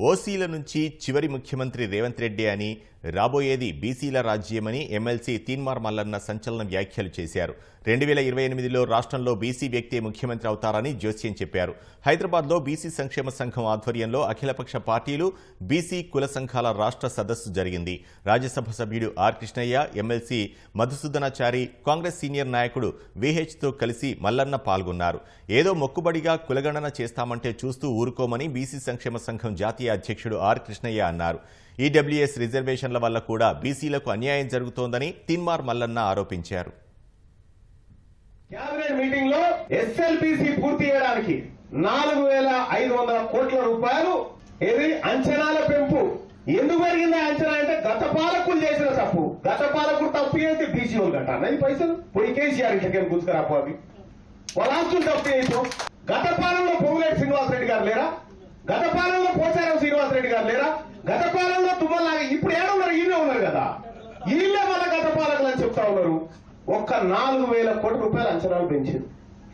ఓసీల నుంచి చివరి ముఖ్యమంత్రి రేవంత్ రెడ్డి అని రాబోయేది బీసీల రాజ్యమని ఎమ్మెల్సీ తీన్మార్ మల్లన్న సంచలన వ్యాఖ్యలు చేశారు. రెండు వేల ఇరవై ఎనిమిదిలో రాష్ట్రంలో బీసీ వ్యక్తే ముఖ్యమంత్రి అవుతారని జోస్యం చెప్పారు. హైదరాబాద్లో బీసీ సంక్షేమ సంఘం ఆధ్వర్యంలో అఖిలపక్ష పార్టీలు బీసీ కుల సంఘాల రాష్ట్ర సదస్సు జరిగింది. రాజ్యసభ సభ్యుడు R Krishnaiah MLC Madhusudanachari Congress senior నాయకుడు విహెచ్తో కలిసి మల్లన్న పాల్గొన్నారు. ఏదో మొక్కుబడిగా కులగణన చేస్తామంటే చూస్తూ ఊరుకోమని బీసీ సంక్షేమ సంఘం జాతీయ అధ్యక్షుడు ఆర్ కృష్ణయ్య అన్నారు. ఈడబ్ల్యూఎస్ రిజర్వేషన్ల వల్ల కూడా బీసీలకు అన్యాయం జరుగుతోందని తిన్మార్ మల్లన్న ఆరోపించారు. కేబినెట్ మీటింగ్లో ఎస్ఎల్బిసి పూర్తి చేయడానికి నాలుగు వేల ఐదు వందల కోట్ల రూపాయలు ఇది అంచనాల పెంపు? ఎందుకు పెరిగింది అంచనా అంటే గత పాలకులు చేసిన తప్పు. గత పాలకుడు తప్పు చేస్తే బీసీ వాళ్ళు కట్టాలి పైసలు. పోయి కేసీఆర్ ఇంటికి గుంజుకురాపో అవి. వాళ్ళ తప్పు చేసాం గత పాలనలో పొంగులేటి శ్రీనివాసరెడ్డి గారు లేరా? గత పాలనలో పోచారం శ్రీనివాసరెడ్డి గారు లేరా గత పాలనలో తుమ్మలాగా ఇప్పుడు ఏడున్నారు ఈయనే ఉన్నారు కదా వీళ్ళే వాళ్ళ గత పాలకులు అని చెప్తా ఉన్నారు. ఒక్క నాలుగు వేల కోట్ల రూపాయల అంచనాలు పెంచింది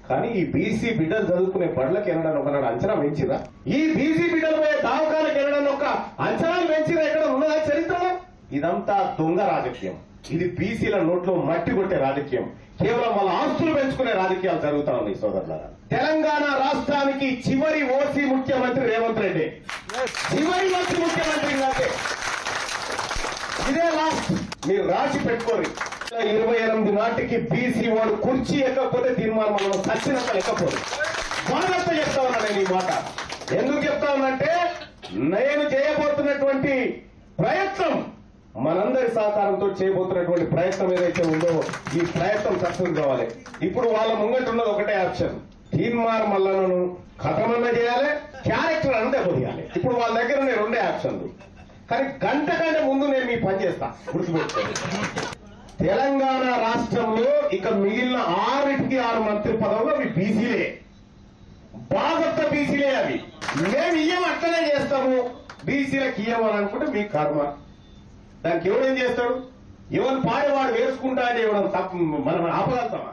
కానీ ఈ బీసీ బిడ్డలు చదువుకునే బడులకు వెళ్ళడానికి ఒకనాడు అంచనా పెంచిరా? ఈ బీసీ బిడ్డలు పోయే దావకాలకు వెళ్ళడానికి ఒక అంచనాలు పెంచిరా ఎక్కడ ఉన్నదా చరిత్రలో? ఇదంతా దొంగ రాజకీయం. ఇది బీసీల నోట్లో మట్టి కొట్టే రాజకీయం. కేవలం వాళ్ళ ఆస్తులు పెంచుకునే రాజకీయాలు జరుగుతా ఉన్నాయి సోదరులారా. తెలంగాణ రాష్ట్రానికి చివరి ఓసీ ముఖ్యమంత్రి రేవంత్ రెడ్డి. చివరి ఓసీ ముఖ్యమంత్రి ఇదే లాస్ట్ మీరు రాసి పెట్టుకోరు ఇరవై ఎనిమిది నాటికి బీసీ వాడు కుర్చీ ఎక్కకపోతే తీర్మానం మనం సచ్చినంత ఎక్కకపోదు. జాగ్రత్త చెప్తా ఉన్నా నేను ఈ మాట? ఎందుకు చెప్తా ఉన్నంటే నేను చేయబోతున్నటువంటి ప్రయత్నం మనందరి సహకారంతో చేయబోతున్నటువంటి ప్రయత్నం ఏదైతే ఉందో ఈ ప్రయత్నం సక్సెస్ కావాలి. ఇప్పుడు వాళ్ళ ముంగట ఉన్నది ఒకటే ఆప్షన్. తీన్మార్ మల్లలను కథమన్న చేయాలి క్యారెక్టర్ అంతా కొనియాలి. ఇప్పుడు వాళ్ళ దగ్గర ఉన్నాయి రెండే ఆప్షన్లు. కానీ గంట కంటే ముందు నేను మీ పని చేస్తా. గుర్తుపెట్టుకోండి తెలంగాణ రాష్ట్రంలో ఇక మిగిలిన ఆరింటికి ఆరు మంత్రి పదవులు అవి బీసీలే. బాగొత్త బీసీలే అవి. మేము ఇయ్యం అట్లనే చేస్తాము. బీసీలకు ఇయ్యమని అని అనుకుంటే మీ కర్మ. దానికి ఎవడేం చేస్తాడు? ఎవరు పాడేవాడు వేసుకుంటా అని తప్ప తప్పు మనం ఆపగలుగుతామా?